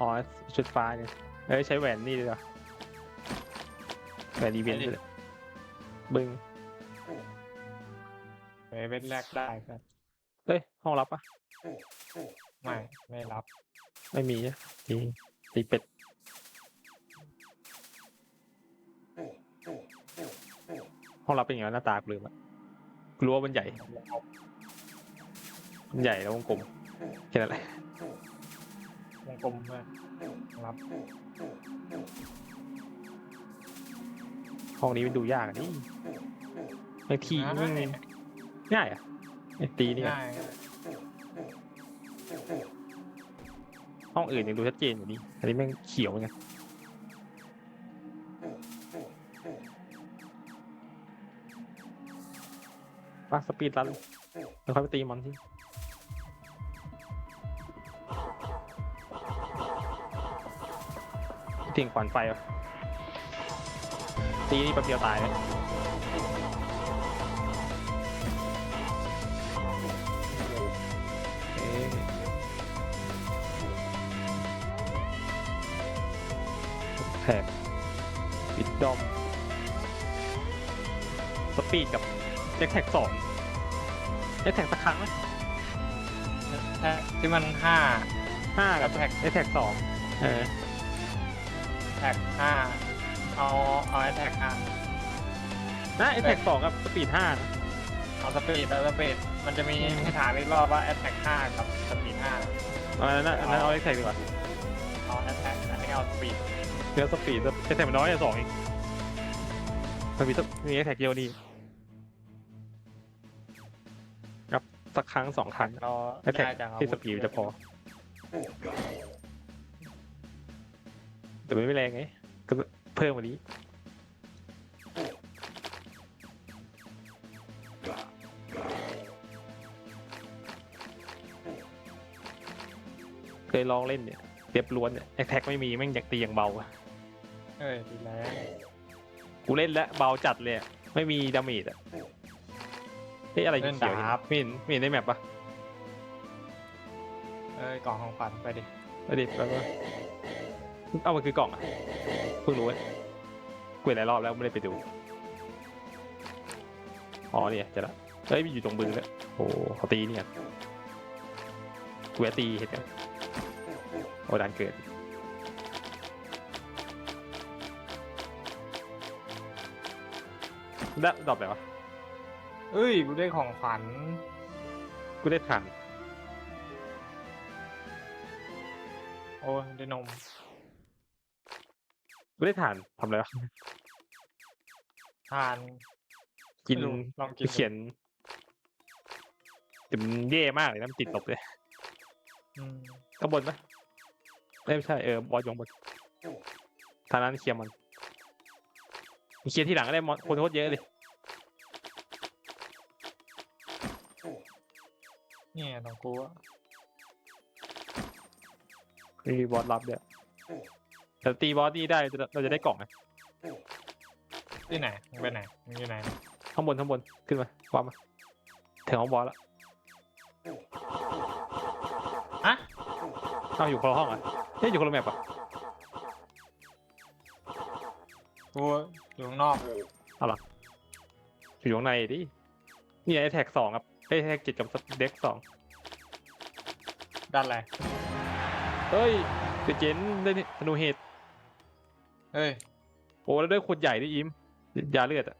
อ๋อชุดฟ้าเนี่ยเอ้ยใช้แหวนนี่ดีกว่าแหวนอีเวนต์เลยบึ้งเว้นแรกได้ก็เฮ้ยห้องรับปะไม่ไม่รับ ไม่มีอะตีตีเป็ดห้องรับเป็นอย่างนั้นหน้าตากูลืมอะกูรู้ว่ามันใหญ่ มันใหญ่แล้ววงกลมแค่นั้นแหละ วงกลมมากรับห้องนี้มันดูยากอะนี่บางทีมันง่ายอะไอ้ตีนี่อะง่ายห้องอื่นยังดูชัดเจนอยู่นี่อันนี้แม่งเขียวเหมือนกันปสปีดรันแล้วค่อยไปตีมอนที่ ทิ้งขวานไฟวะตีนี่แป๊บเดียวตายเลยเอ๊ะแท็กปิดดอม สปีดกับเจ็คแท็กสองเจ็คแท็กสักครั้งไหมแท็กที่มันห้าห้ากับแท็กเจ็คแท็กสองเออ แท็กห้าเอาเอาไอ้แท็กห้านะเอแท็กสองกับสปีดห้านะเอาสปีดแล้วสปีดมันจะมีให้ถามอีกรอบว่าแอ t แท็กห้ากับสปีดห้าอันนั้นนะอันนั้นเอาเอแท็กดีกว่าเอาแอ t แท็กอันนี้เอาสปีดเนื้อสปีดเอแท็กมันน้อยอะสองเองมันมีสมีเอแท็กเดียวดีครับสักครั้งสองครั้งเราเอแท็กได้จากอาวุธที่สปีดจะพอ แต่มันไม่แรงไงก็เพิ่มกว่านี้เคยลองเล่นเนี่ยเรียบล้วนเนี่ยแท็กไม่มีแม่งอยากตีอย่างเบาอะเอ้ยดีแล้วกูเล่นแล้วเบาจัดเลยอะไม่มีดาเมจอะเฮ้ยอะไรเล่นเขียวๆดาบไม่เห็นไม่เห็นในแมปปะเอ้ยกล่องของขวัญไปดิ เอาดิแป๊บนึง เอามันคือกล่องอะเพิ่งรู้เว้ยกูเห็นหลายรอบแล้วไม่ได้ไปดู อ๋อเนี่ยเจะละเฮ้ยมันอยู่ตรงมือแล้วโอ้เขาตีนี่กันกูจะตีเห็นกันโอ้ดันเกิดได้ดรอปไหนวะเอ้ยกูได้ของขวัญกูได้ฐานโอ้ยได้นม กูได้ฐานทำอะไรวะทาน กินไม่รู้ลองกินดูเขียนแต่มันเย่มากเลยนะมันติดลบเลยอืมข้างบนปะเอ้ยไม่ใช่เออบอสอยข้างบนทางนั้นเคลียร์มันเคลียร์ที่หลังก็ได้มอนคนโคตรเยอะเลยเนี่ยต้องกูอะมีบอสรับด้วย แต่ตีบอสนี่ได้เราจะเราจะได้กล่องไหมที่ไหนมึงไปไหนมึงอยู่ไหนข้างบนข้างบนขึ้นมาว่ามาถึงห้องบอสแล้วฮะอ้าวอยู่คนละห้องอะเฮ้ยอยู่คนละแมปอะกูอยู่ข้างนอกอยู่ข้างในดินี่ไอ้แท็กสองครับไอ้แท็กเจ็ดกับเด็กสองด้านอะไรเฮ้ยเดยวเจนได้นี่ธนูเฮด เฮ้ยโอ้แล้วได้คนใหญ่ด้วยอิมยาเลือดอะ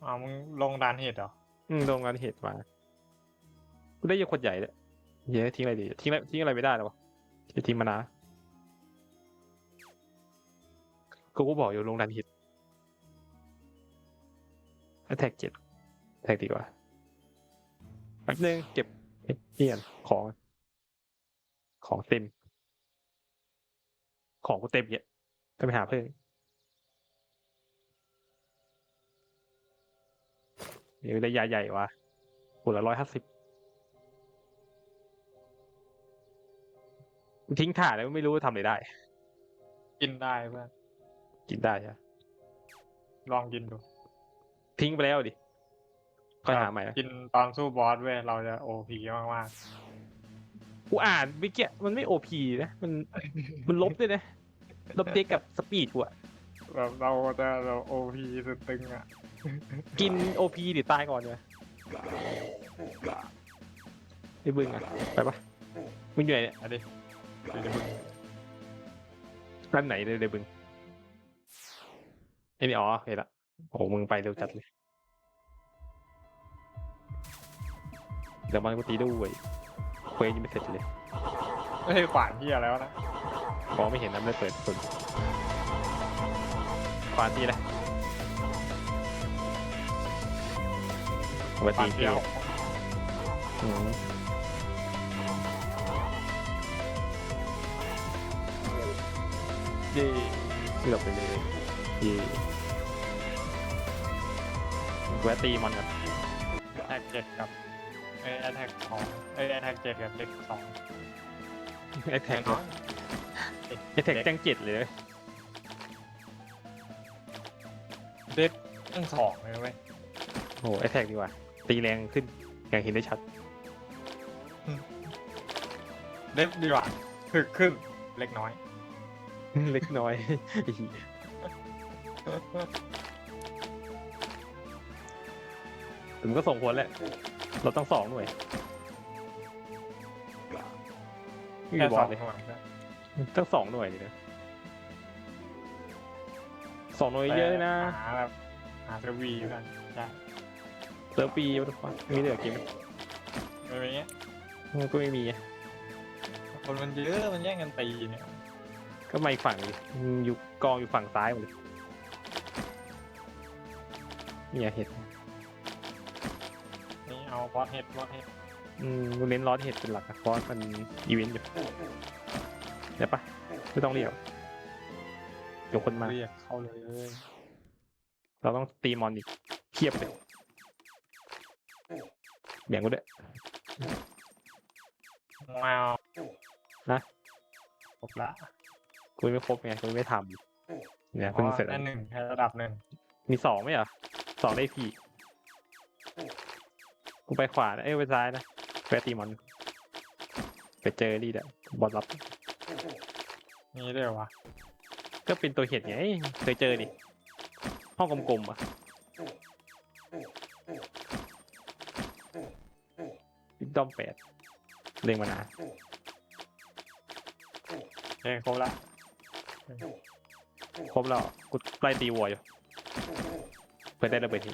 เอามึงลงดานเหตุเหรอ อืมโรงงานเห็ดมากูได้ยาคนใหญ่เลยเย้ทิ้งอะไรดีทิ้งอะไรทิ้งอะไรไม่ได้แล้ววะจะทิ้งมานะกูก็บอกอยู่โรงงานเห็ดแท็กเจ็ดแท็กดีกว่าแป๊บนึงเก็บเฮ้ยนี่กันของ ของเต็ม ของกูเต็มเนี่ยต้องไปหาเพิ่มเดี๋ยวได้ยาใหญ่วะหัวละร้อยห้าสิบทิ้งถ่านแล้วไม่รู้ว่าทำอะไรได้ กินได้เพื่อนกินได้ใช่ปะลองกินดู ทิ้งไปแล้วดิค่อยหาใหม่นะกินตอนสู้บอสเว้ยเราจะโอพีมาก กูอ่านเมื่อกี้มันไม่โอพีนะ มันมันลบด้วยนะ ลบเด็กกับสปีดกูอะแบบเราจะเราโอพีสุดตึงอะ กินโอพีหรือตายก่อนเนี่ยไอ้บึงอะไปปะมึงอยู่ไหนเนี่ยอันนี้เดี๋ยวมึงด้านไหนเลยเลยบึงไอ้นี่อ๋อเห็นละโอ้โหมึงไปเร็วจัดเลยเดี๋ยวมันกูตีด้วยเควสยังไม่เสร็จเลยไม่ใช่ขวานที่อะไรวะนะมองไม่เห็นน้ำเลยเปิดสุดควานตีเลยเอาไปขวาตีนเกเดียวอืมเย่เกือบไปเลยเย่แวะตีมันก่อนแท็กเจ็ดกับ เอ้ยแท็กสองเอ้ยแท็กเจ็ดกับเด็กสองไอแท็กน้อยไอแท็กแจ้งเจ็ดเลยเด็กตั้งสองเลยเว้ยโอ้โหไอแท็กดีกว่า ตีแรงขึ้นอย่างเห็นได้ชัด เด็กดีกว่าถึกขึ้นเล็กน้อย เล็กน้อยไอ้เหี้ยแต่มันก็ส่งผลแหละ เราต้องสองหน่วยไม่แค่มีบสออลงเลยหน่วยนะต้องสองหน่วยเลยนะสองหน่วยเยอะเลยนะหาแบบหาเซอร์วีกันใช่เซิร์ฟปีวัตถุฟังมีเหลือเกมไม่เป็นอย่างเงี้ยมันก็ไม่มีอะคนมันเยอะมันแย่งกันตีเนี่ยก็มาอีกฝั่งดิมึงอยู่กองอยู่ฝั่งซ้ายหมดเลยเนี่ยเห็ด นี่เอาบอสเฮ็ดบอสเฮ็ดอืมกูเน้นร้อนเห็ดเป็นหลักอะเพราะมันอีเวนต์อยู่เดี๋ยวปะไม่ต้องเรียกเดี๋ยวคนมา เรียกเข้าเลย เราต้องตีมอนอีกเทียบเลยแบ่งกูด้วยว้าวนะครบละกูไม่ครบไงกูไม่ทำเนี่ยเพิ่งเสร็จอันหนึ่งแค่ระดับหนึ่งมีสองไหมเหรอสองได้พี่ กูไปขวานะเอ้ยไปซ้ายนะไปตีมอนไปเจอรีดอะบอลรับนี่ด้วยวะก็เป็นตัวเห็ดไงเคยเจอดิห้องกลมๆอะวิดดอมแปดเรียงมานานโอเคครบละครบแล้วกูไล่ตีวัวอยู่เพื่อได้ระเบิดที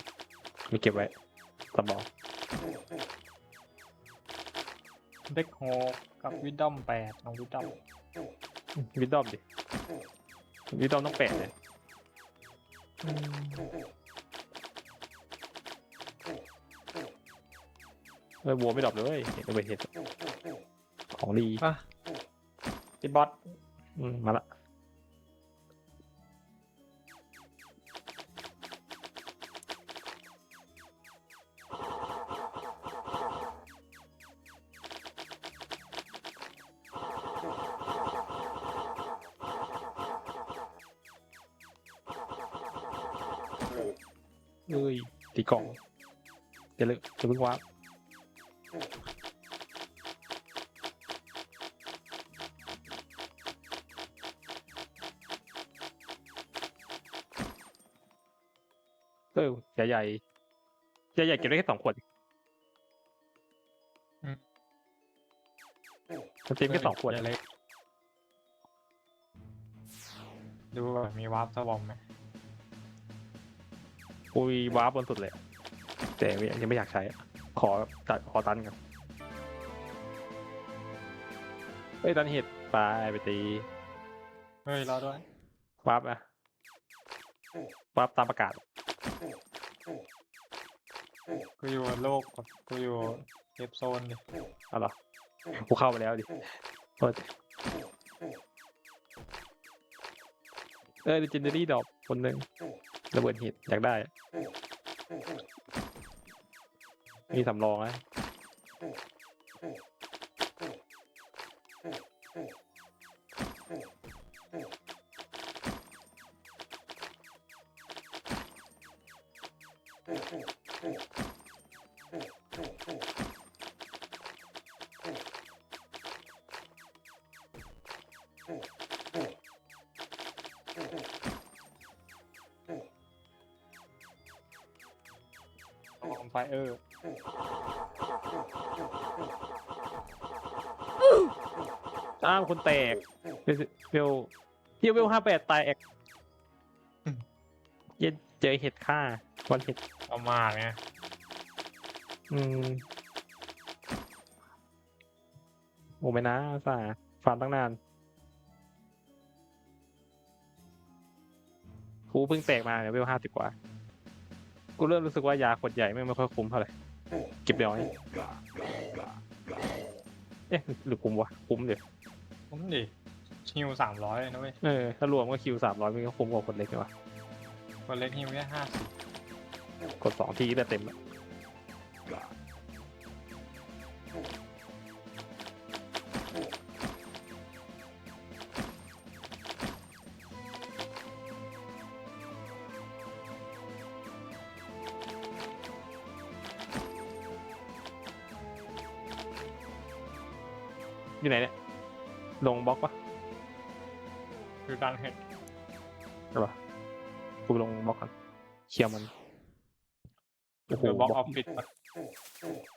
มีเก็บไว้สำรอง เด็กโฮกับวิดดอมแปดน้องวิดดอมวิดดอมดิวิดดอมต้องแปดเลยเออวัวไม่ดรอปเลยระเบิดเห็ดของดีอะติบอสอืมมาละ กล่องอย่าเลยอย่าเพิ่งวางเออใหญ่ใหญ่ใหญ่ใหญ่เก็บได้แค่สองขวดมันเต็มแค่สองขวด เล็กดูแบบมีวาร์ปสวอมไหม ปุยว้าร์ปบนสุดเลยอะแต่ไม่ยังไม่อยากใช้อะขอตัดขอตันกันเฮ้ยตันเห็ดไปไปตี เฮ้ยรอด้วยวาร์ปอะวาร์ปตามประกาศ กูอยู่โลกแบบกูอยู่เก็บโซนดิเอาเหรอกูเข้าไปแล้วดิโทษเออ legendary ดอกคนหนึ่ง ระเบิดหิดอยากได้ มีสำรองนะของ ฟเออร์อ้าวคนแตกเวลเวลเฮียเวลห้าแปดตายแอกเย็นเจอเห็ดฆ่าวันเห็ดเอามากไงอืมโอ้ไม่นะสาฟาร์มตั้งนานกูเพิ่งแตกมาเนี่ยเวลห้าสิบกว่า กูเริ่มรู้สึกว่ายาขวดใหญ่ไม่ไม่ค่อยคุ้มเท่าไหร่เก็บเดี๋ยวนี้เอ๊ะหรือคุ้มวะคุ้มเดี๋ยวผมดิฮิวสามร้อยนะเว้ยเออถ้ารวมก็คิวสามร้อยมันก็คุ้มกว่าคนเล็กเลยวะคนเล็กฮิวแค่ห้าสิบกดสองทีก็เต็มแล้ว อยู่ไหนเนี่ย ลงบล็อกปะคือการเห็ดใช่ปะกูลงบล็อกกันเคลียร์มันโอ้โหคือบล็อกบล็อออกฟฟิศ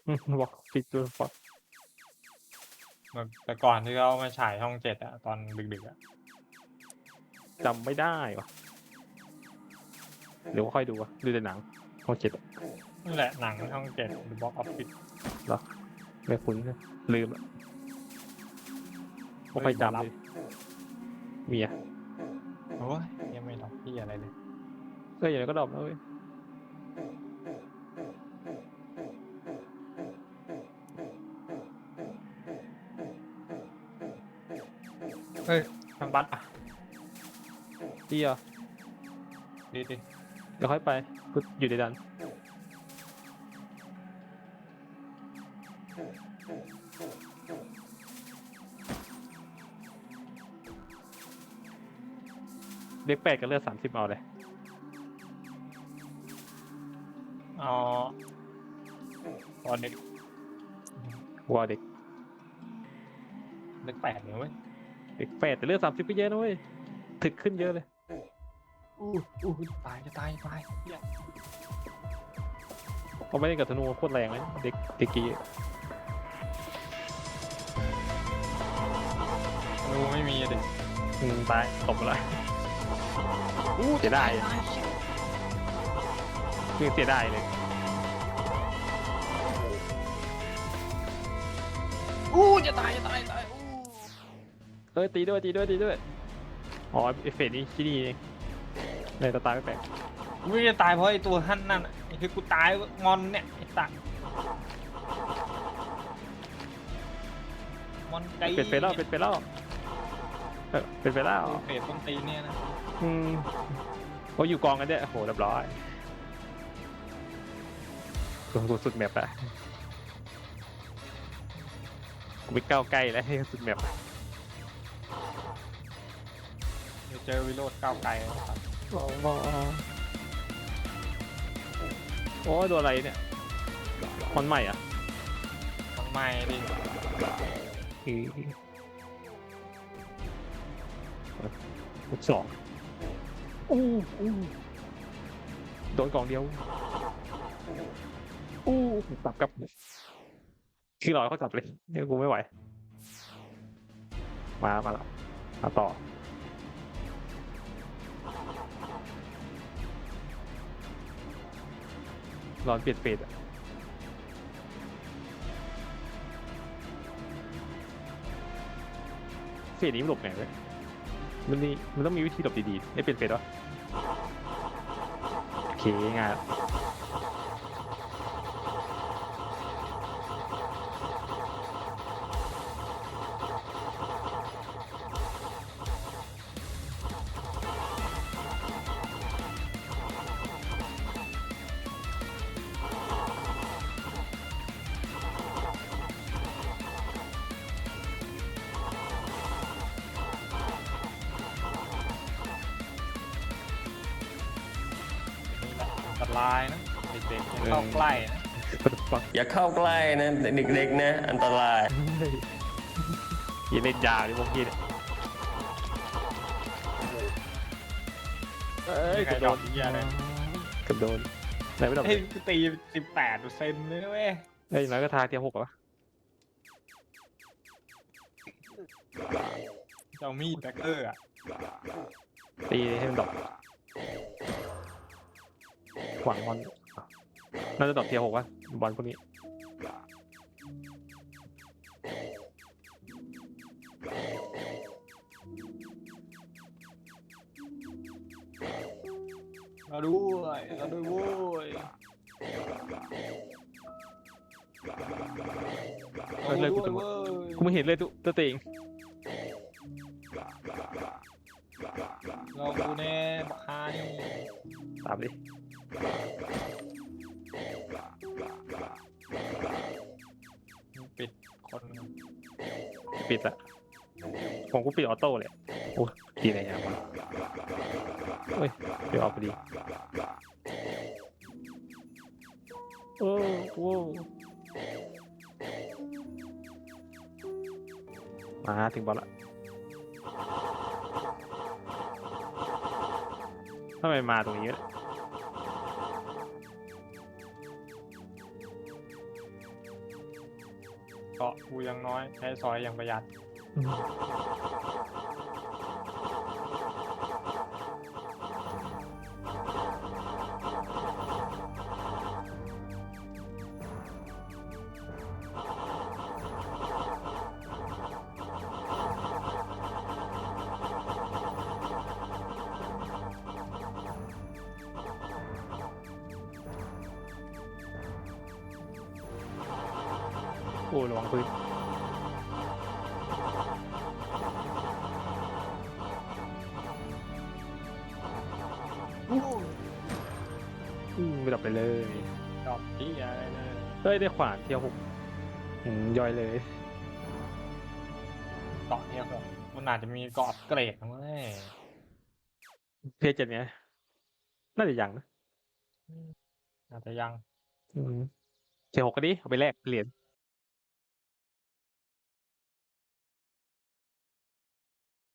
อืมบล็อกฟิตด้วยฟอสแต่ก่อนที่เขาเอามาฉายช่องเจ็ดอะตอนดึกๆอะจำไม่ได้วะเดี๋ยวค่อยดูวะดูแต่หนังห้องเจ็ดอะนั่นแหละหนังช่องเจ็ดหรือบล็อกออฟฟิศไม่คุ้นเลยลืมละ ไม่ค่อยจำเลยเมียโอ้ยยังไม่รับพี่อะไรเลยก็อย่างไรก็ดรอปแล้วเว้ยเฮ้ยทำบัตรอะดีอะดีดิเดี๋ยวค่อยไปกูอยู่ในดัน เด็กแปดกับเลือดสามสิบเอาเลยเอาตอนเด็กวอลเด็กเด็กแปดเนี่ยเว้ยเด็กแปดแต่เลือดสามสิบก็เยอะนะเว้ยถึกขึ้นเยอะเลยอู้อู้ตายจะตายจะตายเหี้ยเขาไม่ได้กับธนูโคตรแรงเลยเด็กเด็กกี้งูไม่มีอะดิอืมตายตบมาเลยอู้ เสียดายคือเสียดายเลยอู้จะตายจะตายจะตายอู้เอ้ยตีด้วยตีด้วยตีด้วยอ๋อเอฟเฟกต์นี้ที่นี่เองในตาตายไม่แปลกกูไม่จะตายเพราะไอ้ตัวท่านนั่นอะไอ้คือกูตายงอนเนี่ยไอ้สัตว์มอนไกเป็นไปแล้วเป็นไปแล้วเออเป็นไปแล้ว เฟสต้นตีนเนี่ยนะ อืมเขาอยู่กองกันเนี่ยโอ้โหเรียบร้อยกูกูสุดแมปอะกูไปก้าวใกล้แล้วให้สุดแมปเดี๋ยวเจอวิโรดก้าวไกลนะครับโอ้โหโอ้ยโดนอะไรเนี่ยคนใหม่อะมันไม่ดิอือลูกสอง อู้อู้โดนกล่องเดียวอู้กลับกลับคือรอยเขากลับเลยเนี่ยกูไม่ไหว มามาแล้วมาต่อร้อนเปลี่ยนเฟสอะเฟสนี้มันหลบไงเว้ย มันนี่มันต้องมีวิธีหลบดีๆ ไม่เปลี่ยนเฟสวะโอเคง่ายละนี่ ดลายนะเด็กๆเข้าใกล้นะอย่าเข้าใกล้นะเด็กๆนะ อันตรายยิงเล่นยาวดิพวกพี่เนี่ยเกระโดดเหี้ยเลยกับโดนไหนไม่โดนเฮ้ยตีสิบแปดเซนเลยนะเว้ยไอ้ยอย่งน้อยก็ทาเทียร์หกเะเจ้ามีดแบ็คเกอร์อะตีให้มันดอก หวังบอลน่าจะดอกเทียร์หกวะบอลพวกนี้มาด้วยมาด้วยโว้ยเออเลิกกูมากูไม่เห็นเลยตัวตัวเอง ปิดละผมกูปิดออโต้เลยโอ้ยดีอะไรอย่างวะเฮ้ยเดี๋ยวออกพอดีโอ้โหมาถึงบอลละทำไมมาตรงนี้วะ เกาะกูยังน้อยใช้ซอยอย่างประหยัด อืมไปดับไปเลยดอกที่อะไรเลยเฮ้ยได้ขวานเที่ยวหกอืมย่อยเลย เกาะเนี่ยผมมันอาจจะมีเกาะเกรดนะเว้ยเพจเจ็ดเนี้ยน่าจะยังนะอาจจะยังอืมเที่ยวหกก็ดีเอาไปแลกเหรียญ